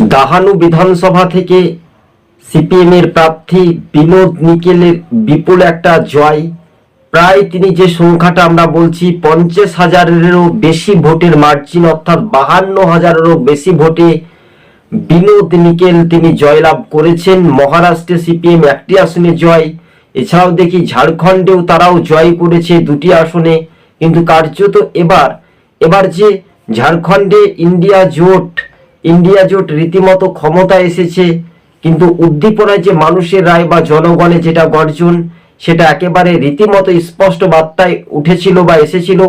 দাহানু বিধানসভা থেকে সিপিএমের প্রার্থী বিনোদ নিকেলের বিপুল একটা জয়। প্রায় তিনি যে সংখ্যাটা আমরা বলছি, পঞ্চাশ হাজারেরও বেশি ভোটের মার্জিন অর্থাৎ বাহান্ন হাজারেরও বেশি ভোটে বিনোদ নিকেল তিনি জয়লাভ করেছেন। মহারাষ্ট্রে সিপিএম একটি আসনে জয়, এছাড়াও দেখি ঝাড়খণ্ডেও তারাও জয় করেছে দুটি আসনে। কিন্তু কার্যত এবার এবার যে ঝাড়খণ্ডে ইন্ডিয়া জোট ইন্ডিয়া জোট রীতিমতো ক্ষমতা এসেছে, কিন্তু উদ্দীপনায় যে মানুষের রায় বা জনগণের যেটা গর্জন, সেটা একেবারে রীতিমতো স্পষ্ট বার্তায় উঠেছিল বা এসেছিল।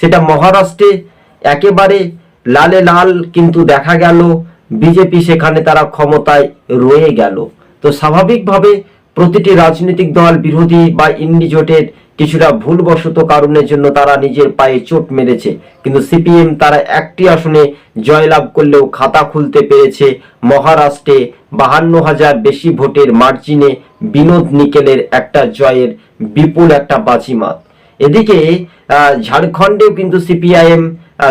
সেটা মহারাষ্ট্রে একেবারে লালে লাল কিন্তু দেখা গেল, বিজেপি সেখানে তারা ক্ষমতায় রয়ে গেল। তো স্বাভাবিকভাবে প্রতিটি রাজনৈতিক দল বিরোধী বা ইন্ডি জোটের কিছুটা ভুলবশত কারণের জন্য তারা নিজের পায়ে চোট মেরেছে। কিন্তু সিপিএম তারা একটি আসনে জয়লাভ করলেও খাতা খুলতে পেরেছে মহারাষ্ট্রে বাহান্ন হাজার বেশি ভোটের মার্জিনে বিনোদ নিকেলের একটা জয়ের বিপুল একটা বাজিমাত। এদিকে ঝাড়খণ্ডেও কিন্তু সিপিআইএম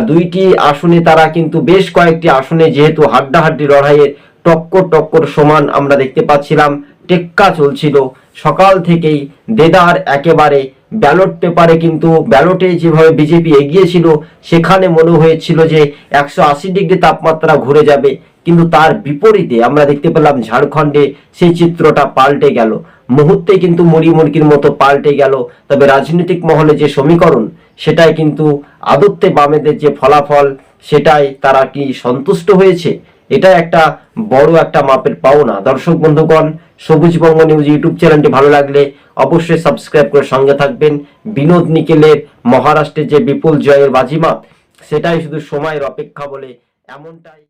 দুইটি আসনে তারা কিন্তু বেশ কয়েকটি আসনে যেহেতু হাড্ডাহাড্ডি লড়াইয়ের টক্কর টক্কর সমান আমরা দেখতে পাচ্ছিলাম। টেক্কা চলছিল। সকাল থেকেই দেদার একেবারে ব্যালট পেপারে কিন্তু ব্যালটে যেভাবে বিজেপি এগিয়েছিল সেখানে মনে হয়েছিল যে একশো আশি ডিগ্রি তাপমাত্রা ঘুরে যাবে। কিন্তু তার বিপরীতে আমরা দেখতে পেলাম ঝাড়খণ্ডে সেই চিত্রটা পাল্টে গেল। মুহূর্তে কিন্তু মুড়ি মুরগির মতো পাল্টে গেল। তবে রাজনৈতিক মহলে যে সমীকরণ, সেটাই কিন্তু আদত্তে বামেদের যে ফলাফল, সেটাই তারা কি সন্তুষ্ট হয়েছে? এটা একটা বড় একটা মাপের পাওনা। দর্শক বন্ধুগণ, সবুজ বঙ্গ নিউজ ইউটিউব চ্যানেলটি ভালো লাগলে অবশ্যই সাবস্ক্রাইব করে সঙ্গে থাকবেন। বিনোদ নিকেলের মহারাষ্ট্রের যে বিপুল জয়ের বাজিমাত, সেটাই শুধু সময়ের অপেক্ষা বলে এমনটাই